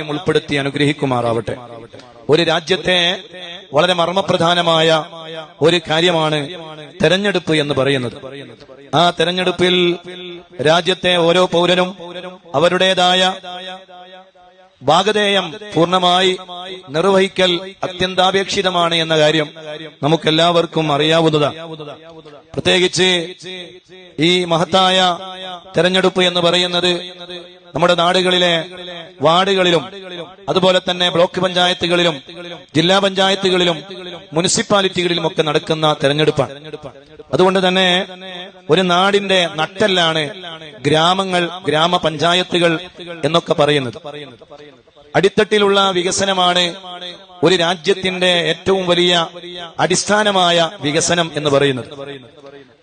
ഉൾപ്പെടുത്തി അനുഗ്രഹിക്കുമാറാവട്ടെ. ഒരു രാജ്യത്തെ വളരെ മർമ്മപ്രധാനമായ ഒരു കാര്യമാണ് തെരഞ്ഞെടുപ്പ് എന്ന് പറയുന്നത്. ആ തെരഞ്ഞെടുപ്പിൽ രാജ്യത്തെ ഓരോ പൗരനും അവരുടേതായ ഭാഗധേയം പൂർണമായി നിർവഹിക്കൽ അത്യന്താപേക്ഷിതമാണ് എന്ന കാര്യം നമുക്കെല്ലാവർക്കും അറിയാവുന്നതാണ് പ്രത്യേകിച്ച് ഈ മഹത്തായ തെരഞ്ഞെടുപ്പ് എന്ന് പറയുന്നത് നമ്മുടെ നാടുകളിലെ വാർഡുകളിലും അതുപോലെ തന്നെ ബ്ലോക്ക് പഞ്ചായത്തുകളിലും ജില്ലാ പഞ്ചായത്തുകളിലും മുനിസിപ്പാലിറ്റികളിലും ഒക്കെ നടക്കുന്ന തെരഞ്ഞെടുപ്പാണ്. അതുകൊണ്ട് തന്നെ ഒരു നാടിന്റെ നട്ടെല്ലാണ് ഗ്രാമങ്ങൾ ഗ്രാമപഞ്ചായത്തുകൾ എന്നൊക്കെ പറയുന്നത്. അടിത്തട്ടിലുള്ള വികസനമാണ് ഒരു രാജ്യത്തിന്റെ ഏറ്റവും വലിയ അടിസ്ഥാനമായ വികസനം എന്ന് പറയുന്നത്.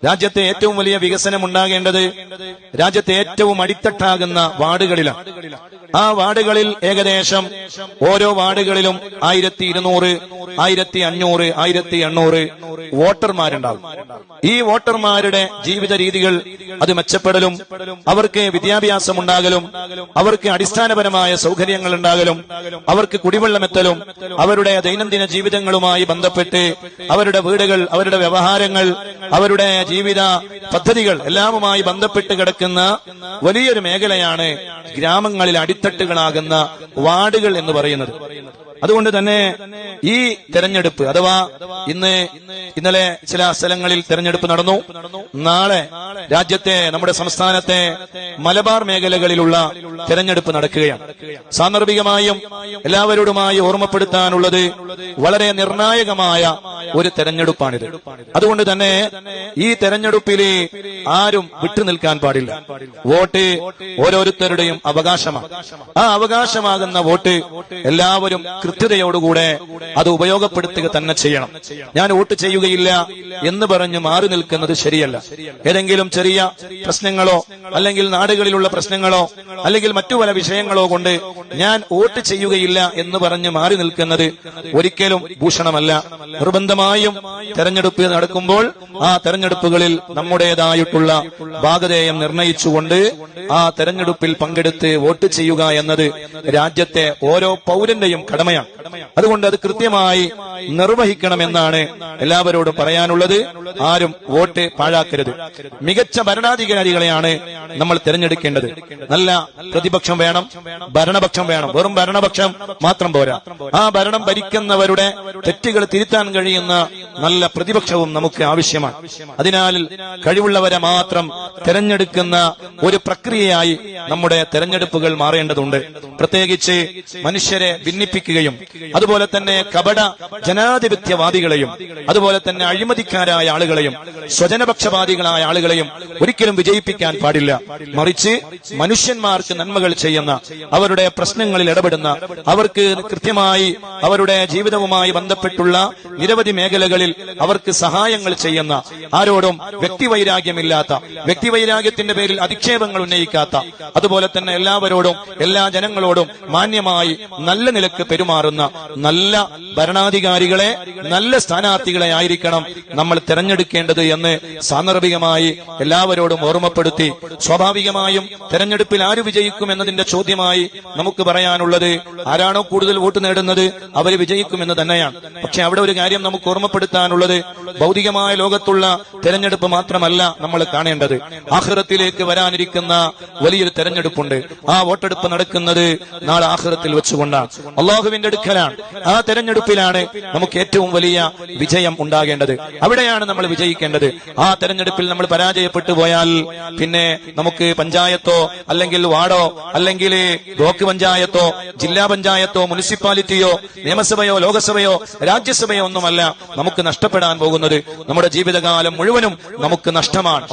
രാജ്യത്തെ ഏറ്റവും വലിയ വികസനം ഉണ്ടാകേണ്ടത് രാജ്യത്തെ ഏറ്റവും അടിത്തട്ടാകുന്ന വാർഡുകളിലാണ്. ആ വാർഡുകളിൽ ഏകദേശം ഓരോ വാർഡുകളിലും ആയിരത്തി ഇരുന്നൂറ് ആയിരത്തി അഞ്ഞൂറ് ആയിരത്തി എണ്ണൂറ് വോട്ടർമാരുണ്ടാകും. ഈ വോട്ടർമാരുടെ ജീവിത രീതികൾ അത് മെച്ചപ്പെടലും അവർക്ക് വിദ്യാഭ്യാസം ഉണ്ടാകലും അവർക്ക് അടിസ്ഥാനപരമായ സൗകര്യങ്ങൾ ഉണ്ടാകലും അവർക്ക് കുടിവെള്ളമെത്തലും അവരുടെ ദൈനംദിന ജീവിതങ്ങളുമായി ബന്ധപ്പെട്ട് അവരുടെ വീടുകൾ അവരുടെ വ്യവഹാരങ്ങൾ അവരുടെ ജീവിത പദ്ധതികൾ എല്ലാമുമായി ബന്ധപ്പെട്ട് കിടക്കുന്ന വലിയൊരു മേഖലയാണ് ഗ്രാമങ്ങളിൽ അടിത്തട്ടുകളാകുന്ന വാർഡുകൾ എന്ന് പറയുന്നത്. അതുകൊണ്ട് തന്നെ ഈ തെരഞ്ഞെടുപ്പ് അഥവാ ഇന്ന് ഇന്നലെ ചില സ്ഥലങ്ങളിൽ തെരഞ്ഞെടുപ്പ് നടന്നു. നാളെ രാജ്യത്തെ നമ്മുടെ സംസ്ഥാനത്തെ മലബാർ മേഖലകളിലുള്ള തെരഞ്ഞെടുപ്പ് നടക്കുകയാണ്. സാന്ദർഭികമായും എല്ലാവരോടുമായി ഓർമ്മപ്പെടുത്താനുള്ളത് വളരെ നിർണായകമായ ഒരു തെരഞ്ഞെടുപ്പാണിത്. അതുകൊണ്ട് തന്നെ ഈ തെരഞ്ഞെടുപ്പിൽ ആരും വിട്ടുനിൽക്കാൻ പാടില്ല. വോട്ട് ഓരോരുത്തരുടെയും അവകാശമാണ്. ആ അവകാശമാകുന്ന വോട്ട് എല്ലാവരും കൃത്യതയോടുകൂടെ അത് ഉപയോഗപ്പെടുത്തുക തന്നെ ചെയ്യണം. ഞാൻ വോട്ട് ചെയ്യുകയില്ല എന്ന് പറഞ്ഞ് മാറി നിൽക്കുന്നത് ശരിയല്ല. ഏതെങ്കിലും ചെറിയ പ്രശ്നങ്ങളോ അല്ലെങ്കിൽ നാടുകളിലുള്ള പ്രശ്നങ്ങളോ അല്ലെങ്കിൽ മറ്റു പല വിഷയങ്ങളോ കൊണ്ട് ഞാൻ വോട്ട് ചെയ്യുകയില്ല എന്ന് പറഞ്ഞ് മാറി നിൽക്കുന്നത് ഒരിക്കലും ഭൂഷണമല്ല. നിർബന്ധമായും തെരഞ്ഞെടുപ്പ് നടക്കുമ്പോൾ ആ തെരഞ്ഞെടുപ്പുകളിൽ നമ്മുടേതായിട്ടുള്ള ഭാഗധേയം നിർണയിച്ചുകൊണ്ട് ആ തെരഞ്ഞെടുപ്പിൽ പങ്കെടുത്ത് വോട്ട് ചെയ്യുക എന്നത് രാജ്യത്തെ ഓരോ പൗരന്റെയും കടമയാണ്. അതുകൊണ്ട് അത് കൃത്യമായി നിർവഹിക്കണമെന്നാണ് എല്ലാവരോടും പറയാനുള്ളത്. ആരും വോട്ട് പാഴാക്കരുത്. മികച്ച ഭരണാധികാരികളെയാണ് നമ്മൾ തിരഞ്ഞെടുക്കേണ്ടത്. നല്ല പ്രതിപക്ഷം വേണം ഭരണപക്ഷം വേണം. വെറും ഭരണപക്ഷം മാത്രം പോരാ. ആ ഭരണം ഭരിക്കുന്നവരുടെ തെറ്റുകൾ തിരുത്താൻ കഴിയുന്ന നല്ല പ്രതിപക്ഷവും നമുക്ക് ആവശ്യമാണ്. അതിനാൽ കഴിവുള്ളവരെ മാത്രം തിരഞ്ഞെടുക്കുന്ന ഒരു പ്രക്രിയയായി നമ്മുടെ തെരഞ്ഞെടുപ്പുകൾ മാറേണ്ടതുണ്ട്. പ്രത്യേകിച്ച് മനുഷ്യരെ ഭിന്നിപ്പിക്കുകയും അതുപോലെ തന്നെ കപട ജനാധിപത്യവാദികളെയും അതുപോലെ തന്നെ അഴിമതിക്കാരായ ആളുകളെയും സ്വജനപക്ഷപാതികളായ ആളുകളെയും ഒരിക്കലും വിജയിപ്പിക്കാൻ പാടില്ല. മറിച്ച് മനുഷ്യന്മാർക്ക് നന്മകൾ ചെയ്യുന്ന അവരുടെ പ്രശ്നങ്ങളിൽ ഇടപെടുന്ന അവർക്ക് കൃത്യമായി അവരുടെ ജീവിതവുമായി ബന്ധപ്പെട്ടുള്ള നിരവധി മേഖലകളിൽ അവർക്ക് സഹായങ്ങൾ ചെയ്യുന്ന ആരോടും വ്യക്തിവൈരാഗ്യമില്ലാത്ത വ്യക്തിവൈരാഗ്യത്തിന്റെ പേരിൽ അധിക്ഷേപങ്ങൾ ഉന്നയിക്കാത്ത അതുപോലെ തന്നെ എല്ലാവരോടും എല്ലാ ജനങ്ങളോടും മാന്യമായി നല്ല നിലയ്ക്ക് പെരുമാറുന്ന നല്ല ഭരണാധികാരികളെ നല്ല സ്ഥാനാർത്ഥികളെ ആയിരിക്കണം നമ്മൾ തെരഞ്ഞെടുക്കേണ്ടത് എന്ന് സാന്ദർഭികമായി എല്ലാവരോടും ഓർമ്മപ്പെടുത്തി സ്വാഭാവികമായും തെരഞ്ഞെടുപ്പിൽ ആര് വിജയിക്കും എന്നതിന്റെ ചോദ്യമായി നമുക്ക് പറയാനുള്ളത് ആരാണോ കൂടുതൽ വോട്ട് നേടുന്നത് അവർ വിജയിക്കുമെന്ന് തന്നെയാണ്. പക്ഷെ അവിടെ ഒരു കാര്യം നമുക്ക് ഓർമ്മപ്പെടുത്താനുള്ളത് ഭൗതികമായ ലോകത്തുള്ള തെരഞ്ഞെടുപ്പ് മാത്രമല്ല നമ്മൾ കാണേണ്ടത്. ആഹ്റത്തിലേക്ക് വരാനിരിക്കുന്ന വലിയൊരു തെരഞ്ഞെടുപ്പുണ്ട്. ആ വോട്ടെടുപ്പ് നടക്കുന്നത് നാളെ ആഹ്റത്തിൽ വെച്ചുകൊണ്ടാണ്. അള്ളാഹുവിന്റെ അടുക്കലാണ്. ആ തെരഞ്ഞെടുപ്പിലാണ് നമുക്ക് ഏറ്റവും വലിയ വിജയം ഉണ്ടാകേണ്ടത്. അവിടെയാണ് നമ്മൾ വിജയിക്കേണ്ടത്. ആ തെരഞ്ഞെടുപ്പിൽ നമ്മൾ പരാജയപ്പെട്ടു പോയാൽ പിന്നെ നമുക്ക് പഞ്ചായത്തോ അല്ലെങ്കിൽ വാർഡോ അല്ലെങ്കിൽ ബ്ലോക്ക് പഞ്ചായത്തോ ജില്ലാ പഞ്ചായത്തോ മുനിസിപ്പാലിറ്റിയോ നിയമസഭയോ ലോകസഭയോ രാജ്യസഭയോ ഒന്നുമല്ല നമുക്ക് നഷ്ടപ്പെടാൻ പോകുന്നത്. നമ്മുടെ ജീവിതകാലം മുഴുവനും നമുക്ക് നഷ്ടമാണ്.